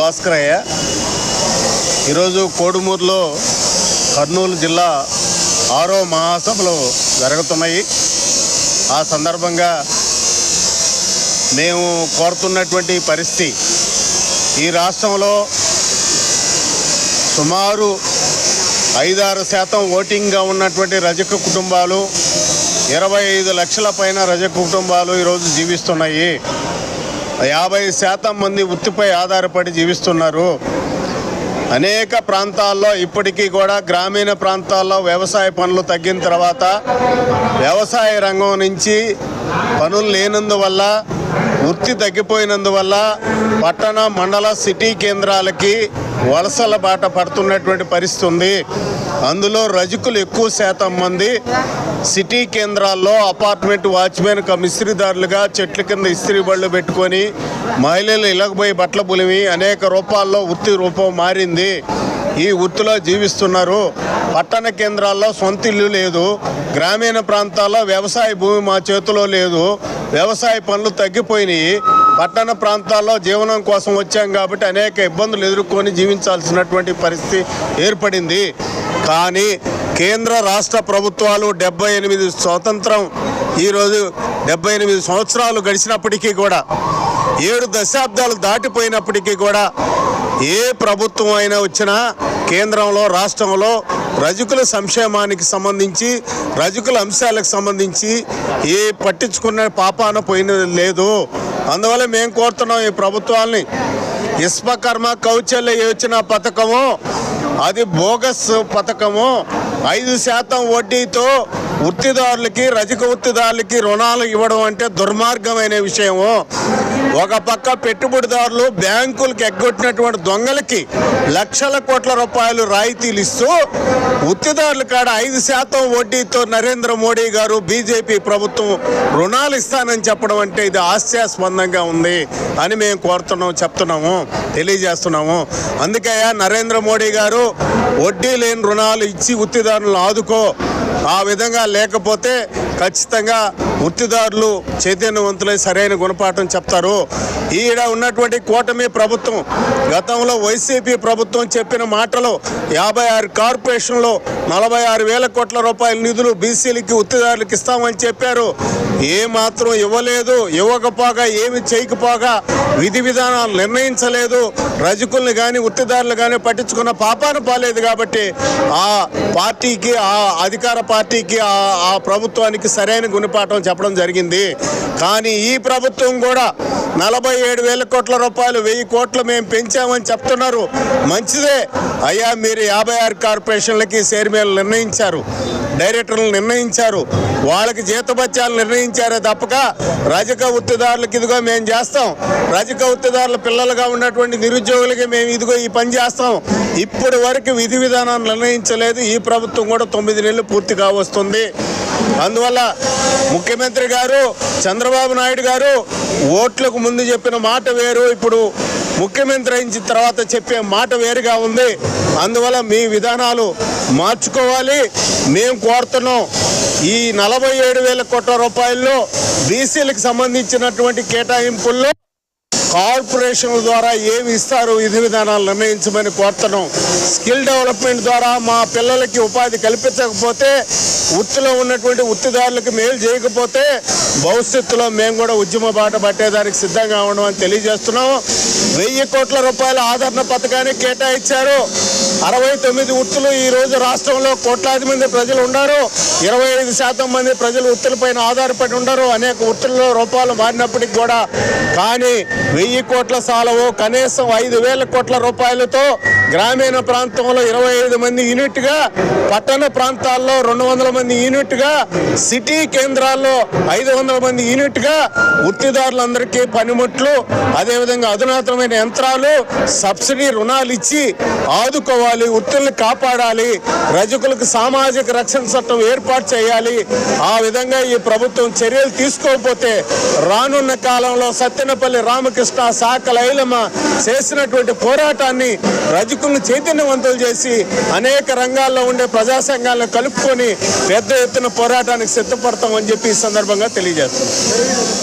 భాస్కరయ్య ఈరోజు కోడుమూరులో కర్నూలు జిల్లా ఆరో మహాసభలు జరుగుతున్నాయి. ఆ సందర్భంగా మేము కోరుతున్నటువంటి పరిస్థితి ఈ రాష్ట్రంలో సుమారు ఐదారు శాతం ఓటింగ్గా ఉన్నటువంటి రజక కుటుంబాలు ఇరవై ఐదు లక్షల పైన రజక కుటుంబాలు ఈరోజు జీవిస్తున్నాయి. యాభై శాతం మంది వృత్తిపై ఆధారపడి జీవిస్తున్నారు. అనేక ప్రాంతాల్లో ఇప్పటికీ కూడా గ్రామీణ ప్రాంతాల్లో వ్యవసాయ పనులు తగ్గిన తర్వాత వ్యవసాయ రంగం నుంచి పనులు లేనందువల్ల వృత్తి తగ్గిపోయినందువల్ల పట్టణ మండల సిటీ కేంద్రాలకి వలసల బాట పడుతున్నటువంటి పరిస్థితి ఉంది. అందులో రజకులు ఎక్కువ శాతం మంది సిటీ కేంద్రాల్లో అపార్ట్మెంట్ వాచ్మెన్ కమ్ ఇస్త్రీదారులుగా చెట్ల కింద ఇస్త్రీ బళ్ళు పెట్టుకొని మహిళలు ఇళ్ళకపోయి బట్టల పులిమి అనేక రూపాల్లో వృత్తి రూపం మారింది. ఈ వృత్తిలో జీవిస్తున్నారు. పట్టణ కేంద్రాల్లో సొంత ఇల్లు లేదు గ్రామీణ ప్రాంతాల్లో వ్యవసాయ భూమి మా చేతిలో లేదు వ్యవసాయ పనులు తగ్గిపోయినాయి. పట్టణ ప్రాంతాల్లో జీవనం కోసం వచ్చాం కాబట్టి అనేక ఇబ్బందులు ఎదుర్కొని జీవించాల్సినటువంటి పరిస్థితి ఏర్పడింది. కానీ కేంద్ర రాష్ట్ర ప్రభుత్వాలు డెబ్బై ఎనిమిది స్వాతంత్రం ఈరోజు డెబ్బై ఎనిమిది సంవత్సరాలు గడిచినప్పటికీ కూడా ఏడు దశాబ్దాలు దాటిపోయినప్పటికీ కూడా ఏ ప్రభుత్వం అయినా వచ్చినా కేంద్రంలో రాష్ట్రంలో రజకుల సంక్షేమానికి సంబంధించి రజకుల అంశాలకు సంబంధించి ఏ పట్టించుకున్న పాపాన పోయినది లేదు. అందువల్ల మేము కోరుతున్నాం ఈ ప్రభుత్వాల్ని. విశ్వకర్మ కౌచల్య యోజన పథకము అది బోగస్ పథకము. ఐదు శాతం వడ్డీతో వృత్తిదారులకి రజక వృత్తిదారులకి రుణాలు ఇవ్వడం అంటే దుర్మార్గమైన విషయము. ఒక పక్క పెట్టుబడిదారులు బ్యాంకులకు ఎగ్గొట్టినటువంటి దొంగలకి లక్షల కోట్ల రూపాయలు రాయితీలు ఇస్తూ వృత్తిదారుల కాడ ఐదు శాతం వడ్డీతో నరేంద్ర మోడీ గారు బీజేపీ ప్రభుత్వం రుణాలు ఇస్తానని చెప్పడం అంటే ఇది హాస్యాస్పందంగా ఉంది అని మేము కోరుతున్నాము చెప్తున్నాము తెలియజేస్తున్నాము. అందుకే నరేంద్ర మోడీ గారు వడ్డీ లేని రుణాలు ఇచ్చి వృత్తిదారులను ఆదుకో. ఆ విధంగా లేకపోతే ఖచ్చితంగా వృత్తిదారులు చైతన్యవంతులై సరైన గుణపాఠం చెప్తారు. ఈడ ఉన్నటువంటి కూటమి ప్రభుత్వం గతంలో వైసీపీ ప్రభుత్వం చెప్పిన మాటలు యాభై ఆరు కార్పొరేషన్లో నలభై ఆరు వేల కోట్ల రూపాయల నిధులు బీసీలకి వృత్తిదారులకు ఇస్తామని చెప్పారు. ఏ మాత్రం ఇవ్వలేదు ఇవ్వకపోగా ఏమి చేయకపోగా విధి విధానాలు నిర్ణయించలేదు. రజకుల్ని కానీ వృత్తిదారులు కానీ పట్టించుకున్న పాపాన పాలేదు కాబట్టి ఆ పార్టీకి ఆ అధికార పార్టీకి ఆ ఆ ప్రభుత్వానికి సరైన గుణపాఠం చెప్పడం జరిగింది. కానీ ఈ ప్రభుత్వం కూడా నలభై ఏడు వేల కోట్ల రూపాయలు వెయ్యి కోట్లు మేము పెంచామని చెప్తున్నారు. మంచిదే. అయ్యా మీరు యాభై ఆరు కార్పొరేషన్లకి చైర్మన్లు నిర్ణయించారు. డైరెక్టర్లు నిర్ణయించారు. వాళ్ళకి జీతభత్యాలు నిర్ణయించారే తప్పక. రజక వృత్తిదారులకు ఇదిగో మేము చేస్తాం. రజక వృత్తిదారుల పిల్లలుగా ఉన్నటువంటి నిరుద్యోగులకి మేము ఇదిగో ఈ పని చేస్తాం. ఇప్పటి వరకు విధి విధానాన్ని నిర్ణయించలేదు. ఈ ప్రభుత్వం కూడా తొమ్మిది నెలలు పూర్తి కావస్తుంది. అందువల్ల ముఖ్యమంత్రి గారు చంద్రబాబు నాయుడు గారు ఓట్లకు ముందు చెప్పిన మాట వేరు. ఇప్పుడు ముఖ్యమంత్రి అయిన తర్వాత చెప్పే మాట వేరుగా ఉంది. అందువల్ల మీ విధానాలు మార్చుకోవాలి. మేము కోరుతున్నాం ఈ నలభై ఏడు వేల కోట్ల రూపాయల్లో బీసీలకు సంబంధించినటువంటి కేటాయింపుల్లో కార్పొరేషన్ల ద్వారా ఏమి ఇస్తారు? విధి విధానాలు నిర్ణయించమని కోరుతున్నాం. స్కిల్ డెవలప్మెంట్ ద్వారా మా పిల్లలకి ఉపాధి కల్పించకపోతే వృత్తిలో ఉన్నటువంటి వృత్తిదారులకు మేలు చేయకపోతే భవిష్యత్తులో మేము కూడా ఉద్యమ బాట పట్టేదానికి సిద్ధంగా ఉండమని తెలియజేస్తున్నాం. వెయ్యి కోట్ల రూపాయల ఆదరణ పథకానికి కేటాయించారు. అరవై తొమ్మిది వృత్తులు ఈరోజు రాష్ట్రంలో కోట్లాది మంది ప్రజలు ఉన్నారు. ఇరవై ఐదు శాతం మంది ప్రజలు వృత్తులపైన ఆధారపడి ఉండరు. అనేక వృత్తుల్లో రూపాయలు మారినప్పటికీ కూడా కానీ వెయ్యి కోట్ల సాలవు కనీసం ఐదు వేల కోట్ల రూపాయలతో గ్రామీణ ప్రాంతంలో ఇరవై ఐదు మంది యూనిట్గా పట్టణ ప్రాంతాల్లో రెండు వందల మంది యూనిట్గా సిటీ కేంద్రాల్లో ఐదు వందల మంది యూనిట్గా వృత్తిదారులందరికీ పనిముట్లు అదేవిధంగా అధునాతనమైన యంత్రాలు సబ్సిడీ రుణాలు ఇచ్చి ఆదుకోవాలి వృత్తుల్ని కాపాడాలి రజకులకు సామాజిక రక్షణ చట్టం ఏర్పాటు చేయాలి. ఆ విధంగా ఈ ప్రభుత్వం చర్యలు తీసుకోకపోతే రానున్న కాలంలో సత్యనపల్లి రామకృష్ణ శాఖ లైలమ్మ చేసినటువంటి పోరాటాన్ని రజకులను చైతన్యవంతులు చేసి అనేక రంగాల్లో ఉండే ప్రజా సంఘాలను కలుపుకొని పెద్ద ఎత్తున పోరాటానికి సిద్ధపడతామని చెప్పి ఈ సందర్భంగా తెలియజేస్తున్నాం.